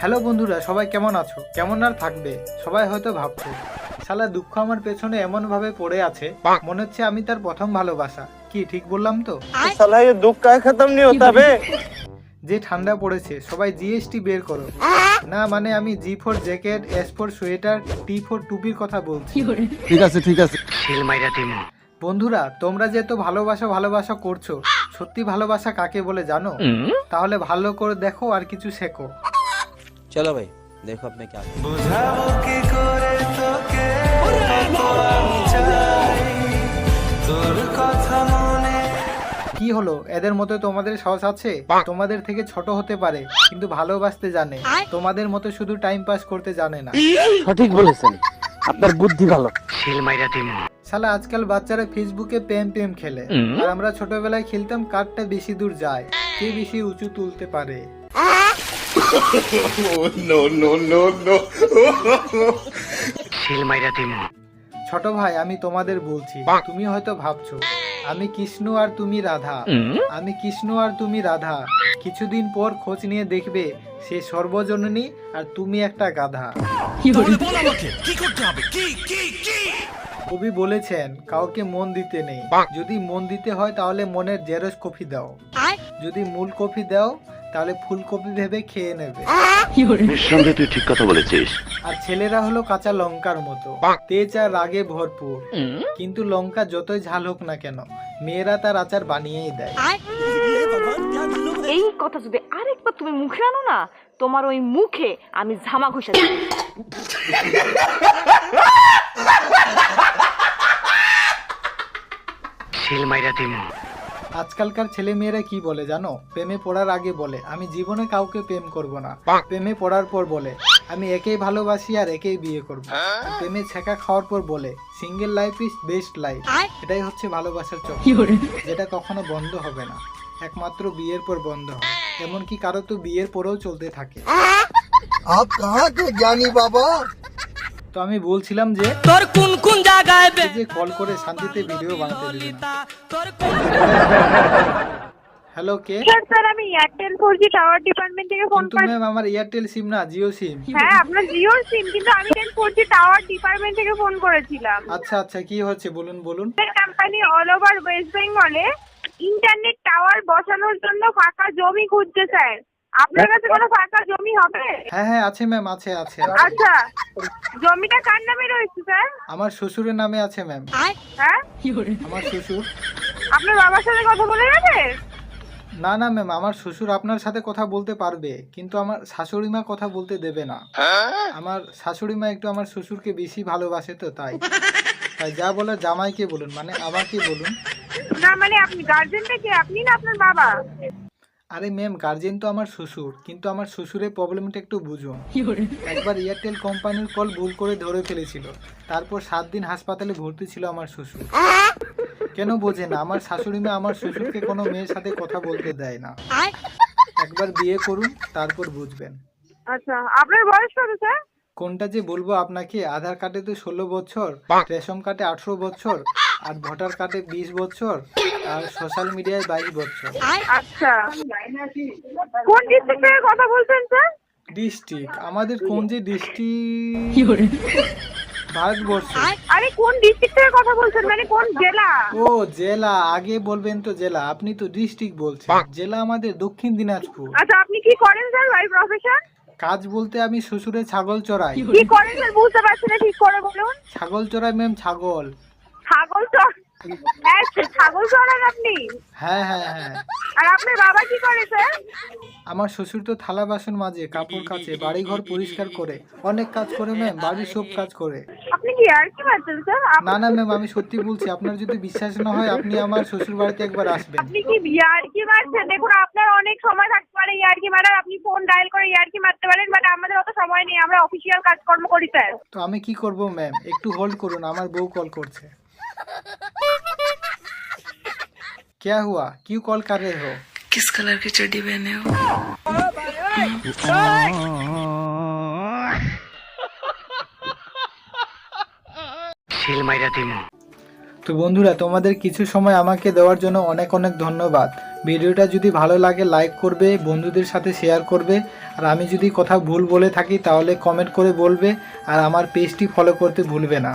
Hello বন্ধুরা সবাই কেমন আছো? কেমন আর থাকবে? সবাই হয়তো ভাবছ সালা দুঃখ আমার পেছনে এমন ভাবে পড়ে আছে মনে হচ্ছে আমি তার প্রথম ভালোবাসা। কি ঠিক বললাম তো? দুঃখ খতম নি যে ঠান্ডা পড়েছে সবাই জিএসটি বের করো। না মানে আমি G for jacket S for sweater T for টুপির কথা বলছি। ঠিক আছে ঠিক আছে। বন্ধুরা তোমরা যে এত ভালোবাসা ভালোবাসা করছ সত্যি ভালোবাসা কাকে বলে জানো? তাহলে ভালো করে দেখো আর কিছু শেখো। চলো ভাই দেখো আপনি কি কি হলো? এদের মতো তোমাদের সাহস আছে? তোমাদের থেকে ছোট হতে পারে কিন্তু ভালোবাসতে জানে। তোমাদের মতো শুধু টাইম পাস করতে জানে না। সঠিক বলেছেন। আপনার বুদ্ধি ভালো। শালা আজকাল বাচ্চারা ফেসবুকে প্রেম প্রেম খেলে। আর আমরা ছোটবেলায় খেলতাম কারটা বেশি দূর যায়। কে বেশি উঁচু তুলতে পারে? ছোট ভাই আমি তোমাদের বলছি তুমি হয়তো ভাবছ আমি কৃষ্ণ আর তুমি রাধা। আমি কৃষ্ণ আর তুমি রাধা। কিছুদিন পর খোঁজ নিয়ে দেখবে সে সর্বজননী আর তুমি একটা গাধা। কবি বলেছেন কাউকে মন দিতে নেই। যদি মন দিতে হয় তাহলে মনের জেরক্স কপি দাও। যদি মূল কপি দাও তাহলে ফুলকপি ভেবে খেয়ে নেবে। নিঃসন্দেহে তুই ঠিক কথা বলেছিস। আর ছেলেরা হলো কাঁচা লঙ্কার মতো। তেজ আর রাগে ভরপুর। কিন্তু লঙ্কা যতই ঝাল হোক না কেন মেয়েরা তার আচার বানিয়েই দেয়। এই কথা যদি আরেকবার তুমি মুখে আনো না তোমার ওই মুখে আমি ঝামা ঘষে দেব। আজকালকার ছেলে মেয়েরা কি বলে জানো? প্রেমে পড়ার আগে বলে আমি জীবনে কাউকে প্রেম করব না। প্রেমে পড়ার পর বলে আমি একেই ভালোবাসি আর একেই বিয়ে করব। হ্যাঁ? প্রেমে ছেঁকা খাওয়ার পর বলে single life is best life. এটাই হচ্ছে ভালোবাসার চোখ যেটা কখনো বন্ধ হবে না। একমাত্র বিয়ের পর বন্ধ হয় এমনকি কারও তো বিয়ের পরেও চলতে থাকে। আপ কাহা বাবা? তো আমি বলছিলাম যে তোর কোন কোন জায়গায় এই যে কল করে শান্তিতে ভিডিও বানাতে দিবে। হ্যালো কে? স্যার স্যার আমি Airtel four G tower department থেকে ফোন করেছি ম্যাম আমার এয়ারটেল সিম না জিও সিম হ্যাঁ আপনার জিও সিম কিন্তু আমি ten four G tower department থেকে ফোন করেছিলাম। আচ্ছা আচ্ছা কি হচ্ছে? বলুন বলুন। কোম্পানি অল ওভার ওয়েস্ট বেঙ্গলে ইন্টারনেট টাওয়ার বসানোর জন্য ফাঁকা জমি খুঁজছে স্যার আপনার কাছে কোনো ফাঁকা জমি হবে? হ্যাঁ হ্যাঁ আছে ম্যাম আছে আছে। আচ্ছা জমিটা কার নামে রয়েছে স্যার আমার শ্বশুরের নামে আছে ম্যাম হ্যাঁ? আমার শ্বশুর। আপনার বাবার সাথে কথা বলে গেছে? না না ম্যাম আমার শ্বশুর আপনার সাথে কথা বলতে পারবে কিন্তু আমার শাশুড়ি মা কথা বলতে দেবে না। আমার শাশুড়ি মা একটু আমার শ্বশুরকে বেশি ভালোবাসে তো তাই। তাই যা বলার জামাইকে বলুন মানে আমাকে বলুন। না মানে আপনি গার্জেনটা কি? আপনি না আপনার বাবা? আরে ম্যাম গার্জেন তো আমার শ্বশুর কিন্তু আমার শ্বশুরের প্রবলেমটা একটু বুঝুন। একবার এয়ারটেল কোম্পানির কল ভুল করে ধরে ফেলেছিল। তারপর সাত দিন হাসপাতালে ভর্তি ছিল আমার শ্বশুর। কেন বোঝে না আমার শাশুড়ি মা আমার শ্বশুরকে কোনো মেয়ের সাথে কথা বলতে দেয় না। একবার বিয়ে করুন তারপর বুঝবেন। আচ্ছা আপনার বয়স কত স্যার? কোনটা যে বলব আপনাকে আধার কার্ডে তো ষোলো বছর রেশন কার্ডে আঠারো বছর আর ভোটার কার্ডে বিশ বছর আর সোশ্যাল মিডিয়ায় বাইশ বছর। আচ্ছা। কোন ডিস্ট্রিক্ট থেকে কথা বলছেন স্যার ডিস্ট্রিক্ট আমাদের কোন যে ডিস্ট্রিক্ট ভারতবর্ষ। আরে কোন ডিস্ট্রিক্ট থেকে কথা বলছেন? মানে কোন জেলা? ও জেলা। আগে বলবেন তো জেলা। আপনি তো ডিস্ট্রিক্ট বলছেন। জেলা আমাদের দক্ষিণ দিনাজপুর। আচ্ছা আপনি কি করেন স্যার বাই প্রফেশন কাজ বলতে আমি শ্বশুরে ছাগল চড়াই। কি করেন স্যার বুঝতে পারছি না ঠিক করে বলুন। ছাগল চড়াই ম্যাম ছাগল। ছাগল চড় হ্যাঁ, ছাগল চড়ান আপনি। হ্যাঁ হ্যাঁ হ্যাঁ। আর আপনার বাবা কি করে স্যার? আমার শ্বশুর তো থালা বাসন মাজে কাপড় কাচে বাড়ি ঘর পরিষ্কার করে অনেক কাজ করে ম্যাম বাড়ির সব কাজ করে। আপনি কি আর কি স্যার? না না ম্যাম আমি সত্যি বলছি আপনার যদি বিশ্বাস না হয় আপনি আমার শ্বশুর বাড়িতে একবার আসবেন। আপনি কি ইয়ার্কি মারছেন? দেখুন আপনার অনেক সময় থাকতে পারে ইয়ার্কি মারার আপনি ফোন ডায়াল করে ইয়ার্কি মারতে পারেন বাট আমাদের অত সময় নেই আমরা অফিসিয়াল কাজকর্ম করি স্যার। তো আমি কি করব ম্যাম? একটু হোল্ড করুন আমার বউ কল করছে। क्या हुआ क्यों कॉल कर रहे हो किस कलर की चड्डी पहने हो তো বন্ধুরা তোমাদের কিছু সময় আমাকে দেওয়ার জন্য অনেক অনেক ধন্যবাদ ভিডিওটা যদি ভালো লাগে লাইক করবে বন্ধুদের সাথে শেয়ার করবে আর আমি যদি কোথাও ভুল বলে থাকি তাহলে কমেন্ট করে বলবে আর আমার পেজটি ফলো করতে ভুলবে না